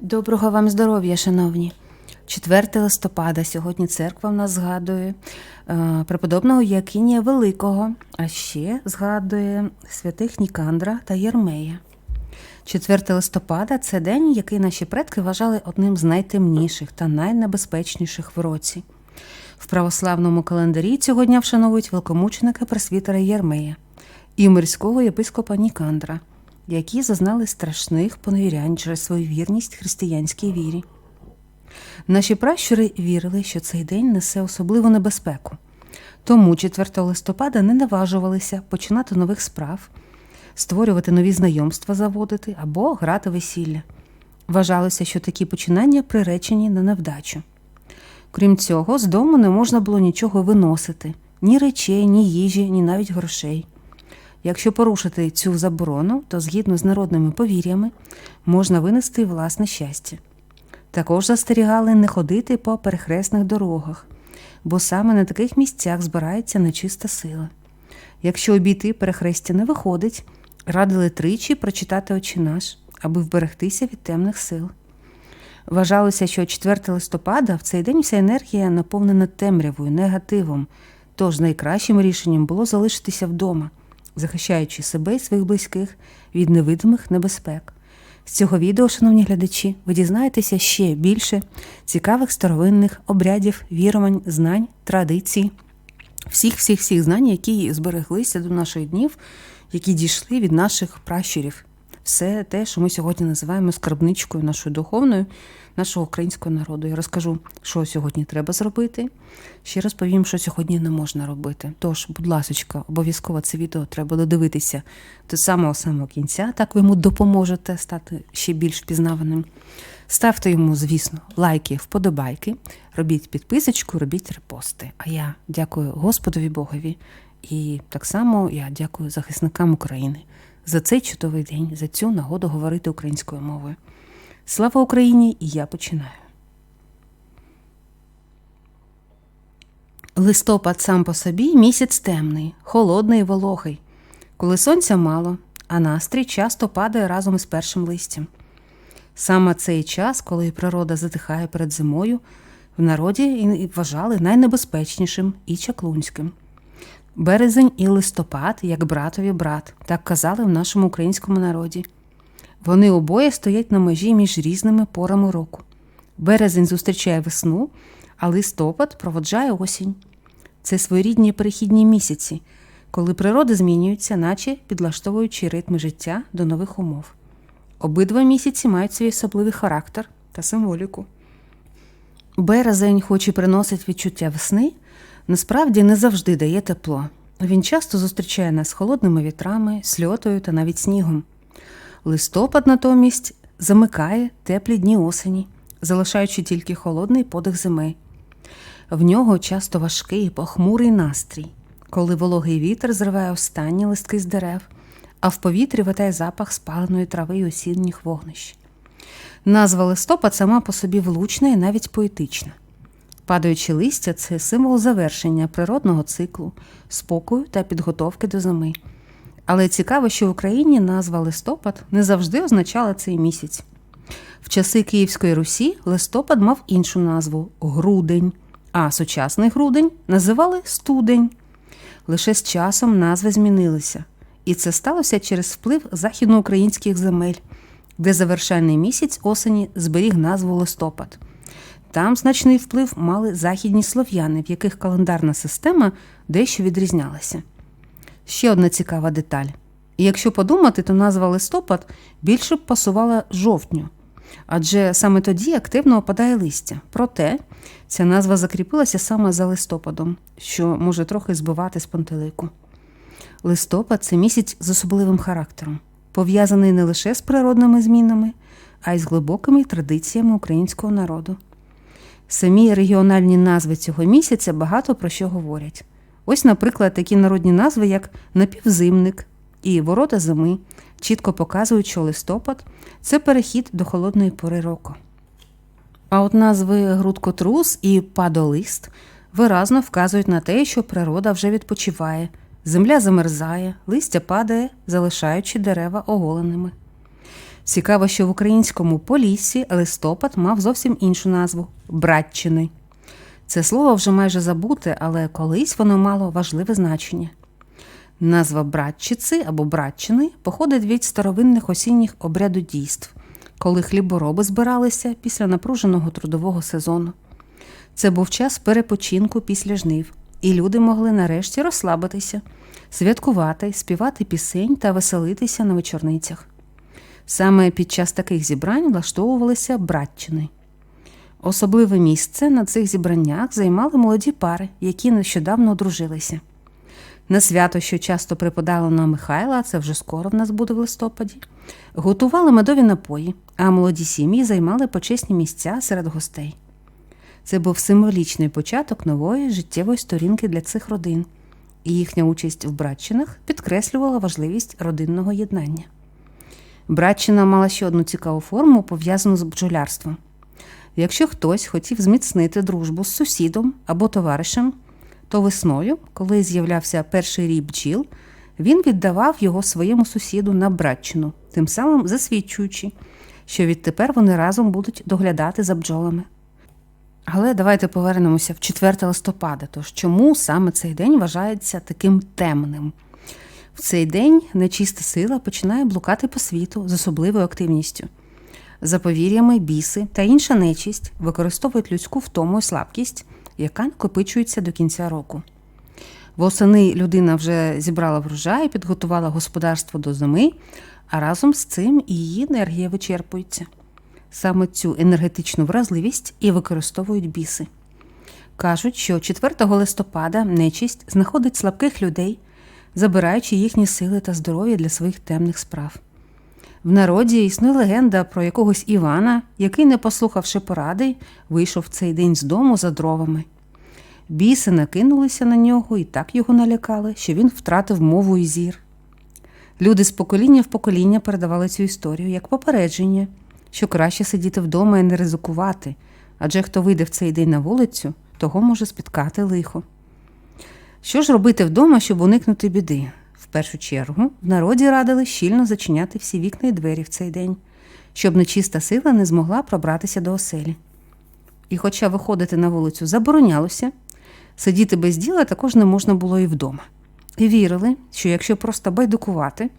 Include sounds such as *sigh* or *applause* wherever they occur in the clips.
Доброго вам здоров'я, шановні. 4 листопада сьогодні церква в нас згадує е, преподобного Якинія Великого, а ще згадує святих Нікандра та Єрмея. 4 листопада це день, який наші предки вважали одним з найтемніших та найнебезпечніших в році. В православному календарі цього дня вшановують великомученика пресвітера Єрмея і мирського єпископа Нікандра, які зазнали страшних поневірянь через свою вірність християнській вірі. Наші пращури вірили, що цей день несе особливу небезпеку. Тому 4 листопада не наважувалися починати нових справ, створювати нові знайомства заводити або грати весілля. Вважалося, що такі починання приречені на невдачу. Крім цього, з дому не можна було нічого виносити ні речей, ні їжі, ні навіть грошей. Якщо порушити цю заборону, то згідно з народними повір'ями можна винести власне щастя. Також застерігали не ходити по перехресних дорогах, бо саме на таких місцях збирається нечиста сила. Якщо обійти перехрестя не виходить, радили тричі прочитати очі наш, аби вберегтися від темних сил. Вважалося, що 4 листопада в цей день вся енергія наповнена темрявою, негативом, тож найкращим рішенням було залишитися вдома, захищаючи себе і своїх близьких від невидимих небезпек. З цього відео, шановні глядачі, ви дізнаєтеся ще більше цікавих старовинних обрядів, вірувань, знань, традицій, всіх всіх всіх знань, які збереглися до наших днів, які дійшли від наших пращурів. Все те, що ми сьогодні називаємо скарбничкою нашою духовною, нашого українського народу. Я розкажу, що сьогодні треба зробити. Ще розповім, що сьогодні не можна робити. Тож, будь ласочка, обов'язково це відео треба додивитися до самого самого кінця. Так ви йому допоможете стати ще більш впізнаваним. Ставте йому, звісно, лайки, вподобайки, робіть підписочку, робіть репости. А я дякую Господові Богові. І так само я дякую захисникам України за цей чудовий день, за цю нагоду говорити українською мовою. Слава Україні! І я починаю. Листопад сам по собі місяць темний, холодний і вологий, коли сонця мало, а настрій часто падає разом із першим листям. Саме цей час, коли природа затихає перед зимою, в народі вважали найнебезпечнішим і чаклунським. Березень і листопад, як братові брат, так казали в нашому українському народі. Вони обоє стоять на межі між різними порами року. Березень зустрічає весну, а листопад проводжає осінь. Це своєрідні перехідні місяці, коли природа змінюється, наче підлаштовуючи ритми життя до нових умов. Обидва місяці мають свій особливий характер та символіку. Березень, хоч і приносить відчуття весни, насправді не завжди дає тепло. Він часто зустрічає нас холодними вітрами, сльотою та навіть снігом. Листопад натомість замикає теплі дні осені, залишаючи тільки холодний подих зими. В нього часто важкий похмурий настрій, коли вологий вітер зриває останні листки з дерев, а в повітрі витає запах спаленої трави й осінніх вогнищ. Назва листопад сама по собі влучна і навіть поетична. Падаючи листя це символ завершення природного циклу, спокою та підготовки до зими. Але цікаво, що в Україні назва листопад не завжди означала цей місяць. В часи Київської Русі листопад мав іншу назву грудень, а сучасний грудень називали студень. Лише з часом назви змінилися, і це сталося через вплив західноукраїнських земель, де завершальний місяць осені зберіг назву листопад. Там значний вплив мали західні слов'яни, в яких календарна система дещо відрізнялася. Ще одна цікава деталь. І якщо подумати, то назва листопад більше б пасувала жовтню, адже саме тоді активно опадає листя. Проте ця назва закріпилася саме за листопадом, що може трохи збивати з пантелику. Листопад це місяць з особливим характером, пов'язаний не лише з природними змінами, а й з глибокими традиціями українського народу. Самі регіональні назви цього місяця багато про що говорять. Ось, наприклад, такі народні назви, як напівзимник і ворота зими, чітко показують, що листопад це перехід до холодної пори року. А от назви грудкотрус і падолист виразно вказують на те, що природа вже відпочиває, земля замерзає, листя падає, залишаючи дерева оголеними. Цікаво, що в українському поліссі листопад мав зовсім іншу назву Братчини. Це слово вже майже забуте, але колись воно мало важливе значення. Назва братчиці або братчини походить від старовинних осінніх обряду дійств, коли хлібороби збиралися після напруженого трудового сезону. Це був час перепочинку після жнив, і люди могли нарешті розслабитися, святкувати, співати пісень та веселитися на вечорницях. Саме під час таких зібрань влаштовувалися братчини. Особливе місце на цих зібраннях займали молоді пари, які нещодавно одружилися. На свято, що часто припадало на Михайла, це вже скоро в нас буде в листопаді, готували медові напої, а молоді сім'ї займали почесні місця серед гостей. Це був символічний початок нової життєвої сторінки для цих родин, і їхня участь в братчинах підкреслювала важливість родинного єднання. Братчина мала ще одну цікаву форму, пов'язану з бджолярством. Якщо хтось хотів зміцнити дружбу з сусідом або товаришем, то весною, коли з'являвся перший рій бджіл, він віддавав його своєму сусіду на братчину, тим самим засвідчуючи, що відтепер вони разом будуть доглядати за бджолами. Але давайте повернемося в 4 листопада. Тож чому саме цей день вважається таким темним? В цей день нечиста сила починає блукати по світу з особливою активністю. За повір'ями, біси та інша нечисть використовують людську втому і слабкість, яка накопичується до кінця року. Восени людина вже зібрала врожай, підготувала господарство до зими, а разом з цим і її енергія вичерпується. Саме цю енергетичну вразливість і використовують біси. Кажуть, що 4 листопада нечисть знаходить слабких людей, забираючи їхні сили та здоров'я для своїх темних справ. В народі існує легенда про якогось Івана, який, не послухавши поради, вийшов цей день з дому за дровами. Біси накинулися на нього і так його налякали, що він втратив мову і зір. Люди з покоління в покоління передавали цю історію як попередження, що краще сидіти вдома і не ризикувати, адже хто вийде в цей день на вулицю, того може спіткати лихо. Що ж робити вдома, щоб уникнути біди? В першу чергу в народі радили щільно зачиняти всі вікна і двері в цей день, щоб нечиста сила не змогла пробратися до оселі. І, хоча виходити на вулицю заборонялося, сидіти без діла також не можна було і вдома. І вірили, що якщо просто байдукувати,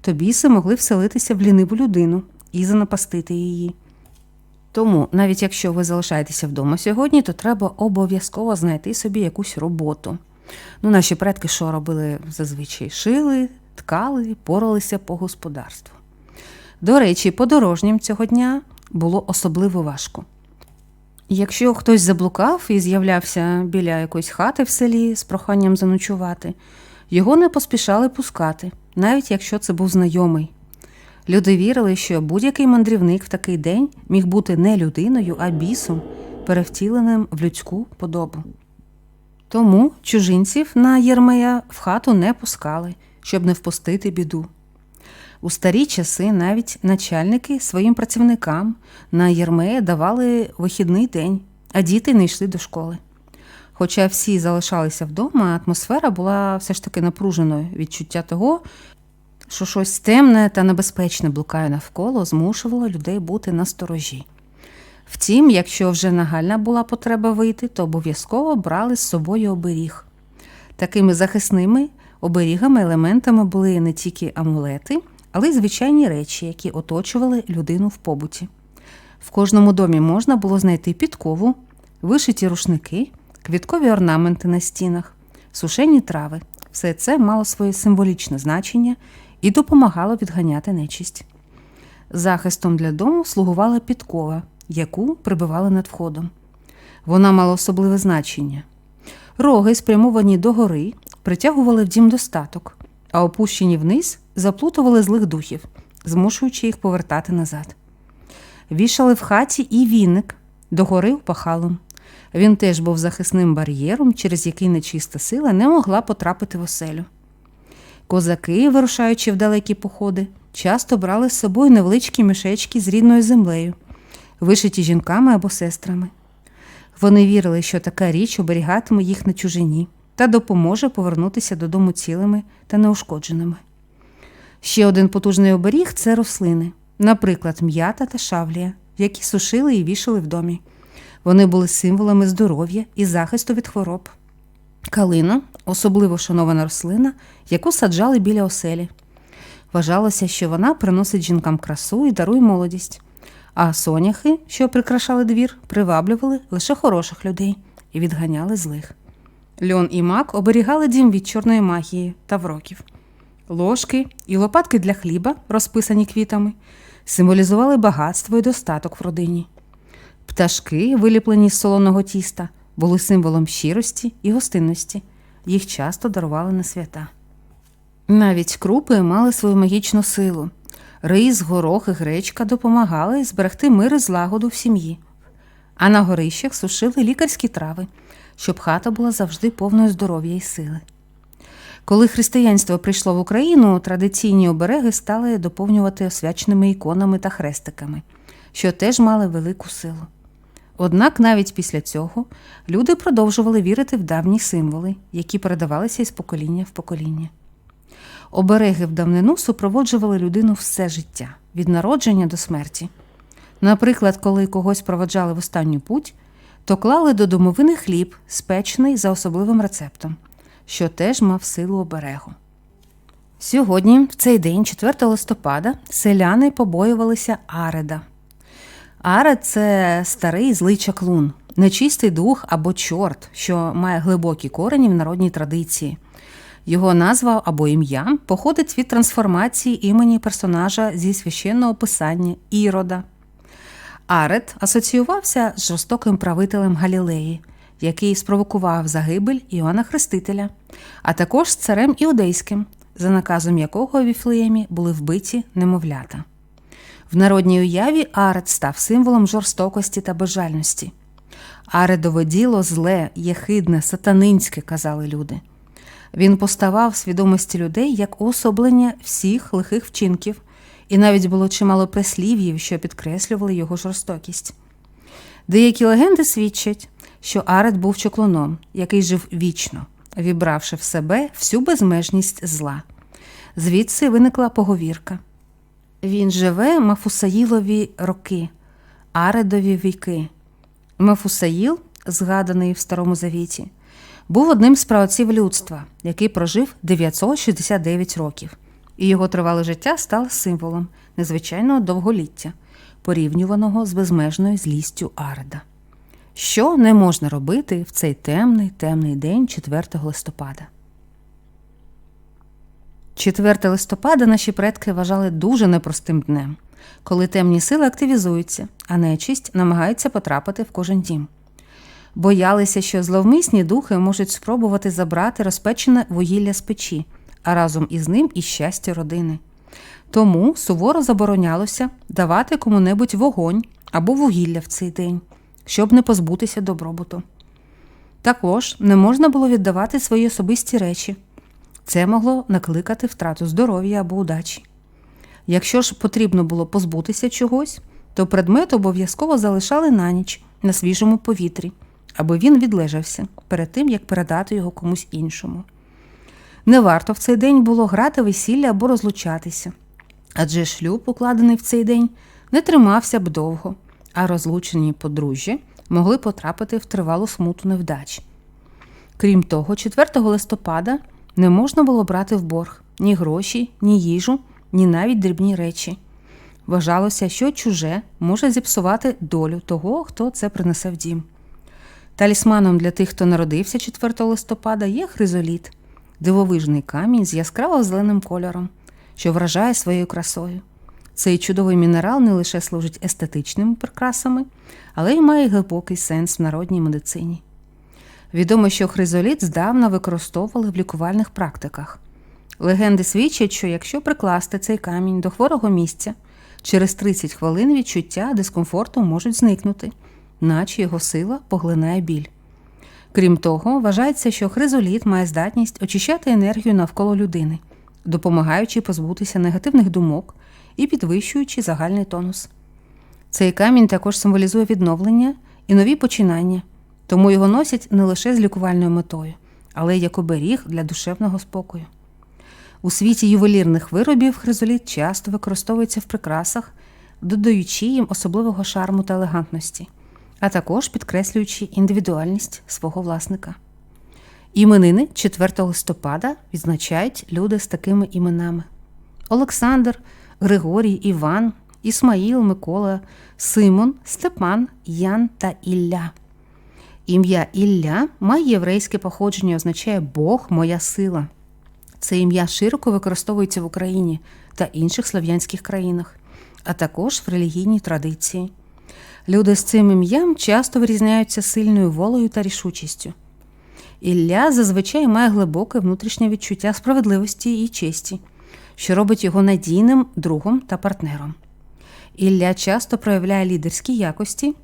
то біси могли вселитися в ліниву людину і занапастити її. Тому, навіть якщо ви залишаєтеся вдома сьогодні, то треба обов'язково знайти собі якусь роботу. Ну, Наші предки що робили зазвичай? Шили, ткали, поралися по господарству. До речі, подорожнім цього дня було особливо важко. Якщо хтось заблукав і з'являвся біля якоїсь хати в селі з проханням заночувати, його не поспішали пускати, навіть якщо це був знайомий. Люди вірили, що будь-який мандрівник в такий день міг бути не людиною, а бісом, перевтіленим в людську подобу. Тому чужинців на Єрмея в хату не пускали, щоб не впустити біду. У старі часи навіть начальники своїм працівникам на Єрмея давали вихідний день, а діти не йшли до школи. Хоча всі залишалися вдома, атмосфера була все ж таки напруженою. Відчуття того, що щось темне та небезпечне блукає навколо, змушувало людей бути на сторожі. Втім, якщо вже нагальна була потреба вийти, то обов'язково брали з собою оберіг. Такими захисними оберігами елементами були не тільки амулети, але й звичайні речі, які оточували людину в побуті. В кожному домі можна було знайти підкову, вишиті рушники, квіткові орнаменти на стінах, сушені трави. Все це мало своє символічне значення і допомагало відганяти нечисть. Захистом для дому слугувала підкова, яку прибивали над входом. Вона мала особливе значення. Роги, спрямовані догори, притягували в дім достаток, а опущені вниз заплутували злих духів, змушуючи їх повертати назад. Вішали в хаті і віник, догори пахалом. Він теж був захисним бар'єром, через який нечиста сила не могла потрапити в оселю. Козаки, вирушаючи в далекі походи, часто брали з собою невеличкі мішечки з рідною землею, вишиті жінками або сестрами. Вони вірили, що така річ оберігатиме їх на чужині та допоможе повернутися додому цілими та неушкодженими. Ще один потужний оберіг це рослини. наприклад, м'ята та шавлія, які сушили і вішали в домі. Вони були символами здоров'я і захисту від хвороб. Калина особливо шанована рослина, яку саджали біля оселі. Вважалося, що вона приносить жінкам красу і дарує молодість. А соняхи, що прикрашали двір, приваблювали лише хороших людей і відганяли злих. Льон і мак оберігали дім від чорної магії та вроків. Ложки і лопатки для хліба, розписані квітами, символізували багатство і достаток в родині. Пташки, виліплені з солоного тіста, були символом щирості і гостинності. Їх часто дарували на свята. Навіть крупи мали свою магічну силу. Рис, горох і гречка допомагали зберегти мир і злагоду в сім'ї. А на горищах сушили лікарські трави, щоб хата була завжди повною здоров'я і сили. Коли християнство прийшло в Україну, традиційні обереги стали доповнювати освяченими іконами та хрестиками, що теж мали велику силу. Однак навіть після цього люди продовжували вірити в давні символи, які передавалися із покоління в покоління. Обереги в давнину супроводжували людину все життя від народження до смерті. Наприклад, коли когось проводжали в останню путь, то клали до домовини хліб, спечений за особливим рецептом, що теж мав силу оберегу. Сьогодні, в цей день, 4 листопада, селяни побоювалися Ареда. Аред це старий злий чаклун, нечистий дух або чорт, що має глибокі корені в народній традиції. Його назва або ім'я походить від трансформації імені персонажа зі священного писання Ірода. Арет асоціювався з жорстоким правителем Галілеї, який спровокував загибель Іоанна Хрестителя, а також з царем іудейським, за наказом якого у Віфлеємі були вбиті немовлята. В народній уяві Арет став символом жорстокості та безжальності. Аредове діло зле, єхидне, сатанинське, казали люди. Він поставав в свідомості людей як уособлення всіх лихих вчинків, і навіть було чимало прислів'їв, що підкреслювали його жорстокість. Деякі легенди свідчать, що Арет був чоклуном, який жив вічно, вібравши в себе всю безмежність зла. Звідси виникла поговірка. Він живе Мафусаїлові роки, Аредові віки. Мафусаїл, згаданий в Старому Завіті, був одним з праотців людства, який прожив 969 років, і його тривале життя стало символом незвичайного довголіття, порівнюваного з безмежною злістю Ареда. Що не можна робити в цей темний темний день 4 листопада? 4 листопада наші предки вважали дуже непростим днем, коли темні сили активізуються, а нечисть намагається потрапити в кожен дім. Боялися, що зловмисні духи можуть спробувати забрати розпечене вугілля з печі, а разом із ним і щастя родини. Тому суворо заборонялося давати кому-небудь вогонь або вугілля в цей день, щоб не позбутися добробуту. Також не можна було віддавати свої особисті речі. Це могло накликати втрату здоров'я або удачі. Якщо ж потрібно було позбутися чогось, то предмет обов'язково залишали на ніч на свіжому повітрі, аби він відлежався перед тим, як передати його комусь іншому. Не варто в цей день було грати весілля або розлучатися, адже шлюб, укладений в цей день, не тримався б довго, а розлучені подружжя могли потрапити в тривалу смуту невдач. Крім того, 4 листопада не можна було брати в борг ні гроші, ні їжу, ні навіть дрібні речі. Вважалося, що чуже може зіпсувати долю того, хто це принесе в дім. Талісманом для тих, хто народився 4 листопада, є хризоліт, дивовижний камінь з яскраво зеленим кольором, що вражає своєю красою. Цей чудовий мінерал не лише служить естетичними прикрасами, але й має глибокий сенс в народній медицині. Відомо, що хризоліт здавна використовували в лікувальних практиках. Легенди свідчать, що якщо прикласти цей камінь до хворого місця, через 30 хвилин відчуття дискомфорту можуть зникнути, наче його сила поглинає біль. Крім того, вважається, що хризоліт має здатність очищати енергію навколо людини, допомагаючи позбутися негативних думок і підвищуючи загальний тонус. Цей камінь також символізує відновлення і нові починання, тому його носять не лише з лікувальною метою, але й як оберіг для душевного спокою. У світі ювелірних виробів хризоліт часто використовується в прикрасах додаючи їм особливого шарму та елегантності, а також підкреслюючи індивідуальність свого власника. Іменини 4 листопада відзначають люди з такими іменами: Олександр, Григорій, Іван, Ісмаїл, Микола, Симон, Степан, Ян та Ілля. Ім'я Ілля має єврейське походження, означає Бог моя сила. Це ім'я широко використовується в Україні та інших слов'янських країнах, а також в релігійній традиції. Люди з цим ім'ям часто вирізняються сильною волею та рішучістю. Ілля зазвичай має глибоке внутрішнє відчуття справедливості і честі, що робить його надійним другом та партнером. Ілля часто проявляє лідерські якості,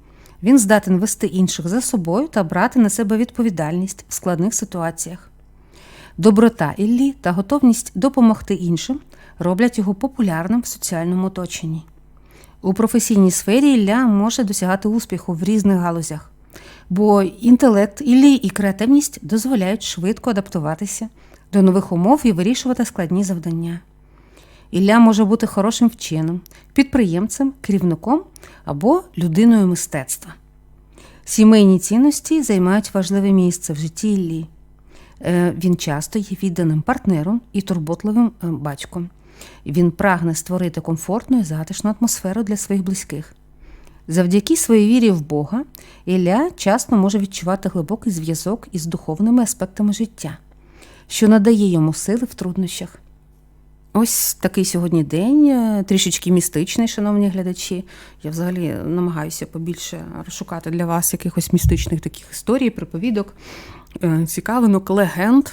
він здатен вести інших за собою та брати на себе відповідальність в складних ситуаціях. Доброта Іллі та готовність допомогти іншим роблять його популярним в соціальному оточенні. У професійній сфері Ілля може досягати успіху в різних галузях, бо інтелект Іллі і креативність дозволяють швидко адаптуватися до нових умов і вирішувати складні завдання. Ілля може бути хорошим вченим, підприємцем, керівником або людиною мистецтва. Сімейні цінності займають важливе місце в житті Іллі. Е, Він часто є відданим партнером і турботливим е, батьком. Він прагне створити комфортну і затишну атмосферу для своїх близьких. Завдяки своїй вірі в Бога Ілля часто може відчувати глибокий зв'язок із духовними аспектами життя, що надає йому сили в труднощах. Ось такий сьогодні день, е, трішечки містичний, шановні глядачі. Я взагалі намагаюся побільше розшукати для вас якихось містичних таких історій, приповідок, е, цікавинок, легенд.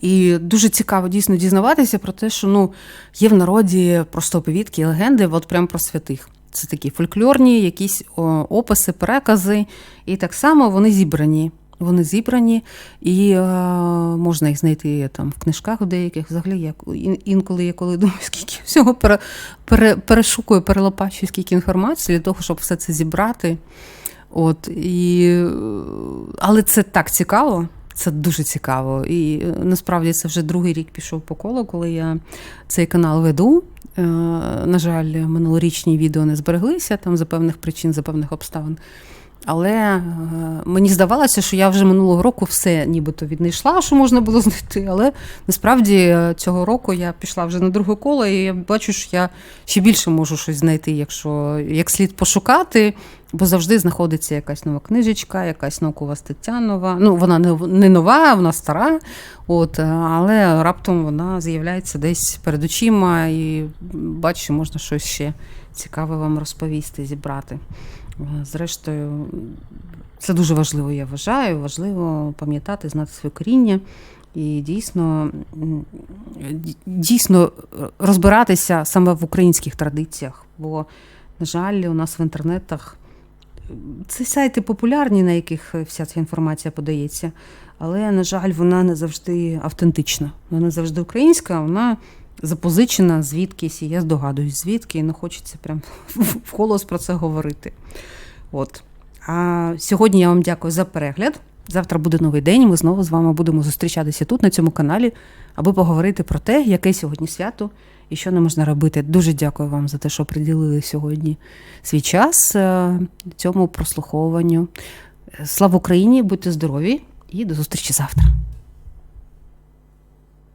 І дуже цікаво дійсно дізнаватися про те, що ну, є в народі просто оповідки, легенди, от прямо про святих. Це такі фольклорні, якісь описи, перекази, і так само вони зібрані. Вони зібрані, і е, можна їх знайти там в книжках в деяких. Взагалі, я інколи я коли *laughs* думаю, скільки всього пере, пере, перешукую, перелопачую, скільки інформації для того, щоб все це зібрати. От, і, е, але це так цікаво. Це дуже цікаво. І е, насправді це вже другий рік пішов по колу, коли я цей канал веду. Е, На жаль, минулорічні відео не збереглися там за певних причин, за певних обставин. Але е, мені здавалося, що я вже минулого року все нібито віднайшла, що можна було *laughs* знайти. Але насправді е, цього року я пішла вже на друге коло, і я бачу, що я ще більше можу щось знайти, якщо як слід пошукати, бо завжди знаходиться якась нова книжечка, якась наукова стаття нова. Ну, вона не, нова, вона стара, от, е, але раптом вона з'являється десь перед очима, і бачу, можна щось ще цікаве вам розповісти, зібрати. Зрештою, це дуже важливо, я вважаю. Важливо пам'ятати, знати своє коріння і дійсно, дійсно розбиратися саме в українських традиціях. Бо, на жаль, у нас в інтернетах це сайти популярні, на яких вся ця інформація подається, але, на жаль, вона не завжди автентична. Вона не завжди українська, вона запозичена звідкись, і я здогадуюсь, звідки, і не хочеться прям *laughs* вголос про це говорити. От. А сьогодні я вам дякую за перегляд. Завтра буде новий день. і Ми знову з вами будемо зустрічатися тут, на цьому каналі, аби поговорити про те, яке сьогодні свято і що не можна робити. Дуже дякую вам за те, що приділили сьогодні свій час е, цьому прослуховуванню. Слава Україні! Будьте здорові і до зустрічі завтра.